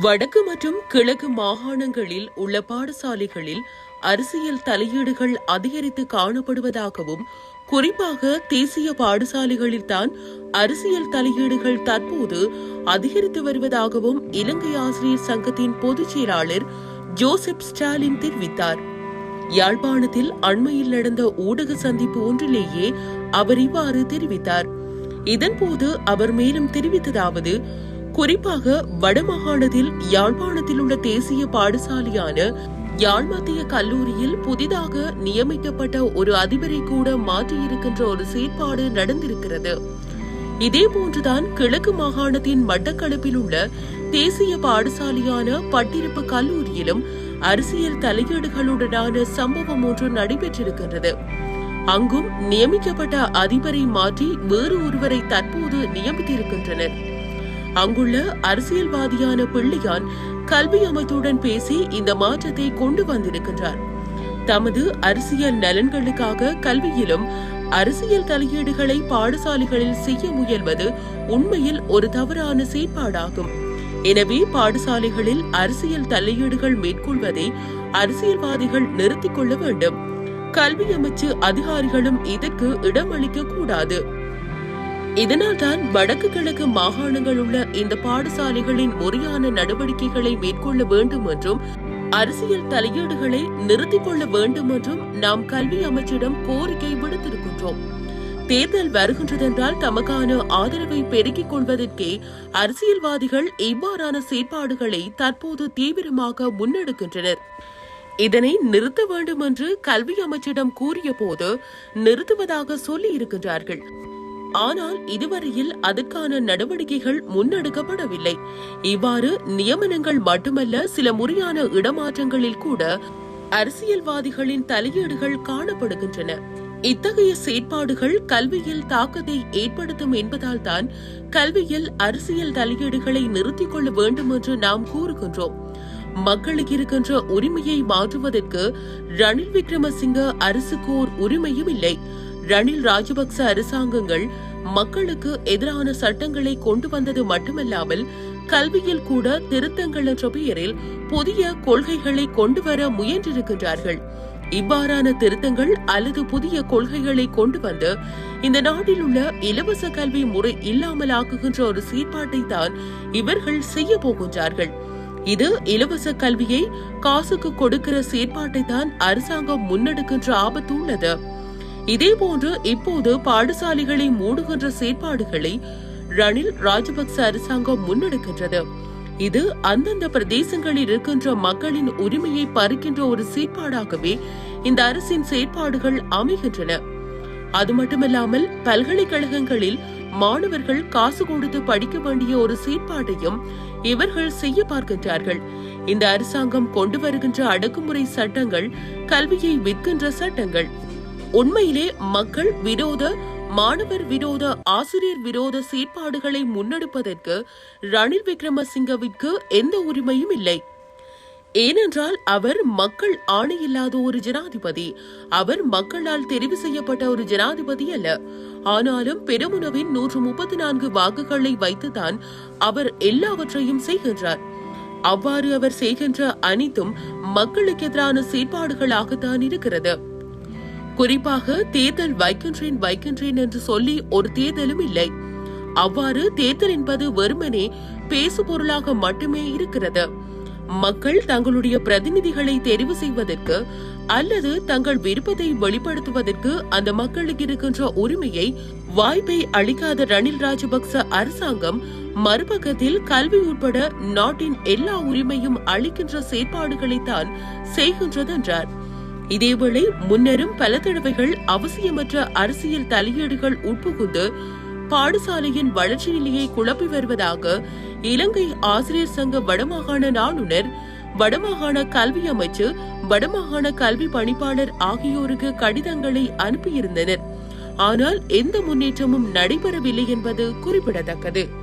வடக்கு மற்றும் கிழக்கு மாகாணங்களில் உள்ள பாடசாலைகளில் அரசியல் தலையீடுகள் அதிகரித்து காணப்படுவதாகவும் குறிப்பாக தேசிய பாடசாலைகளில் தான் அரசியல் தலையீடுகள் தற்போது அதிகரித்து வருவதாகவும் இலங்கை ஆசிரியர் சங்கத்தின் பொதுச் செயலாளர் ஜோசப் ஸ்டாலின் தெரிவித்தார். யாழ்ப்பாணத்தில் அண்மையில் நடந்த ஊடக சந்திப்பு ஒன்றிலேயே அவர் இவ்வாறு தெரிவித்தார். இதன்போது அவர் மேலும் தெரிவித்ததாவது குறிப்பாக வடமாகாணத்தில் யாழ்ப்பாணத்தில் உள்ள தேசிய பாடசாலையான யாழ் மத்திய கல்லூரியில் புதிதாக நியமிக்கப்பட்ட ஒரு அதிபரை கூட மாற்றியிருக்கின்ற ஒரு செயற்பாடு நடந்திருக்கிறது. இதே போன்றுதான் கிழக்கு மாகாணத்தின் மட்டக்களப்பில் உள்ள தேசிய பாடசாலையான பட்டிருப்பு கல்லூரியிலும் அரசியல் தலையீடுகளுடனான சம்பவம் ஒன்று நடைபெற்றிருக்கின்றது. அங்கும் நியமிக்கப்பட்ட அதிபரை மாற்றி வேறு ஒருவரை தற்போது நியமித்திருக்கின்றனர். அங்குள்ள அரசியல்வாதியான பிள்ளையான் கல்வி அமைத்துடன் பேசி இந்த மாற்றத்தை கொண்டு வந்திருக்கின்றார். தமது அரசியல் நலன்களுக்காக கல்வியிலும் அரசியல் தலையீடுகளை பாடசாலைகளில் செய்ய முயல்வது உண்மையில் ஒரு தவறான செயற்பாடாகும். எனவே பாடசாலைகளில் அரசியல் தலையீடுகள் மேற்கொள்வதை அரசியல்வாதிகள் நிறுத்திக் கொள்ள வேண்டும். கல்வி அமைச்சு அதிகாரிகளும் இதற்கு இடமளிக்க கூடாது. இதனால்தான் வடக்கு கிழக்கு மாகாணங்கள் உள்ள இந்த பாடசாலைகளின் முறையான நடவடிக்கைகளை மேற்கொள்ள வேண்டும் என்றும் அரசியல் தலையீடுகளை நிறுத்திக் கொள்ள வேண்டும் என்றும் நாம் கல்வி அமைச்சிடம் கோரிக்கை விடுத்திருக்கின்றோம். தேர்தல் வருகின்றதென்றால் தமக்கான ஆதரவை பெருக்கிக் கொள்வதற்கே அரசியல்வாதிகள் இவ்வாறான செயற்பாடுகளை தற்போது தீவிரமாக முன்னெடுக்கின்றனர். இதனை நிறுத்த வேண்டும் என்று கல்வி அமைச்சிடம் கூறிய போது நிறுத்துவதாக சொல்லி இருக்கின்றார்கள் ஆனால் இதுவரையில் அதுக்கான நடவடிக்கைகள் முன்னெடுக்கப்படவில்லை. இவ்வாறு நியமனங்கள் மட்டுமல்ல சில முறையான இடமாற்றங்களில் கூட அரசியல்வாதிகளின் தலையீடுகள் காணப்படுகின்றன. இத்தகைய செயற்பாடுகள் கல்வியில் தாக்கத்தை ஏற்படுத்தும் என்பதால் தான் கல்வியில் அரசியல் தலையீடுகளை நிறுத்திக் கொள்ள வேண்டும் என்று நாம் கூறுகின்றோம். மக்களுக்கு இருக்கின்ற உரிமையை மாற்றுவதற்கு ரணில் விக்ரமசிங்க அரசுக்கு ஓர் உரிமையும் இல்லை. ரணில் ராஜபக்ச அரசாங்கங்கள் மக்களுக்கு எதிரான சட்டங்களை கொண்டு வந்தது மட்டுமல்லாமல் கல்வியில் கூட திருத்தங்கள் என்ற பெயரில் புதிய கொள்கைகளை கொண்டு வர முயன்றிருக்கின்றார்கள். இவ்வாறான திருத்தங்கள் அல்லது புதிய கொள்கைகளை கொண்டு வந்து இந்த நாட்டில் உள்ள இலவச கல்வி முறை இல்லாமல் ஆக்குகின்ற ஒரு சீர்பாட்டை தான் இவர்கள் செய்ய போகின்றார்கள். இது இலவச கல்வியை காசுக்கு கொடுக்கிற செயற்பாட்டை தான் அரசாங்கம் முன்னெடுக்கின்ற ஆபத்து உள்ளது. இதேபோன்று இப்போது பாடசாலைகளை மூடுகின்ற செயற்பாடுகளை ரணில் ராஜபக்ச அரசாங்கம் முன்னெடுக்கின்றது. இது அந்தந்த பிரதேசங்களில் இருக்கின்ற மக்களின் உரிமையை பறிக்கின்ற ஒரு செயற்பாடாகவே இந்த அரசின் செயற்பாடுகள் அமைகின்றன. அது மட்டுமல்லாமல் பல்கலைக்கழகங்களில் மாணவர்கள் காசு கொடுத்து படிக்க வேண்டிய ஒரு செயற்பாட்டையும் இவர்கள் செய்ய பார்க்கின்றார்கள். இந்த அரசாங்கம் கொண்டு வருகின்ற அடக்குமுறை சட்டங்கள் கல்வியை விற்கின்ற சட்டங்கள். உண்மையிலே மக்கள் விரோத மாணவர் விரோத ஆசிரியர் விரோத செயற்பாடுகளை முன்னெடுப்பதற்கு ரணில் விக்ரமசிங்கவிற்கு எந்த உரிமையும் இல்லை. ஏனென்றால் அவர் மக்கள் ஆணையில்லாத ஒரு ஜனாதிபதி. அவர் மக்களால் தெரிவு செய்யப்பட்ட ஒரு ஜனாதிபதி அல்ல. ஆனாலும் பெருமுனவின் நூற்று முப்பத்தி நான்கு வாக்குகளை வைத்துதான் அவர் எல்லாவற்றையும் செய்கின்றார். அவ்வாறு அவர் செய்கின்ற அனைத்தும் மக்களுக்கு எதிரான செயற்பாடுகளாகத்தான் இருக்கிறது. குறிப்பாக தேர்தல் வைக்கின்றேன் வைக்கின்றேன் என்று சொல்லி ஒரு தேர்தலும் இல்லை. அவ்வாறு தேர்தல் என்பது வெறுமனே பேசு பொருளாக மட்டுமே இருக்கிறது. மக்கள் தங்களுடைய பிரதிநிதிகளை தெரிவு செய்வதற்கு அல்லது தங்கள் விருப்பத்தை வெளிப்படுத்துவதற்கு அந்த மக்களுக்கு இருக்கின்ற உரிமையை வாய்ப்பை அளிக்காத ரணில் ராஜபக்ச அரசாங்கம் மறுபக்கத்தில் கல்வி உட்பட நாட்டின் எல்லா உரிமையும் அளிக்கின்ற செயற்பாடுகளைத்தான் செய்கின்றது என்றார். இதேவேளை முன்னரும் பல தடவைகள் அவசியமற்ற அரசியல் தலையீடுகள் உட்புகுந்து பாடசாலையின் வளர்ச்சி நிலையை குழப்பி வருவதாக இலங்கை ஆசிரியர் சங்க வடமாகாண நாளுநர் வடமாகாண கல்வி அமைச்சு வடமாகாண கல்வி பணிப்பாளர் ஆகியோருக்கு கடிதங்களை அனுப்பியிருந்தனர். ஆனால் எந்த முன்னேற்றமும் நடைபெறவில்லை என்பது குறிப்பிடத்தக்கது.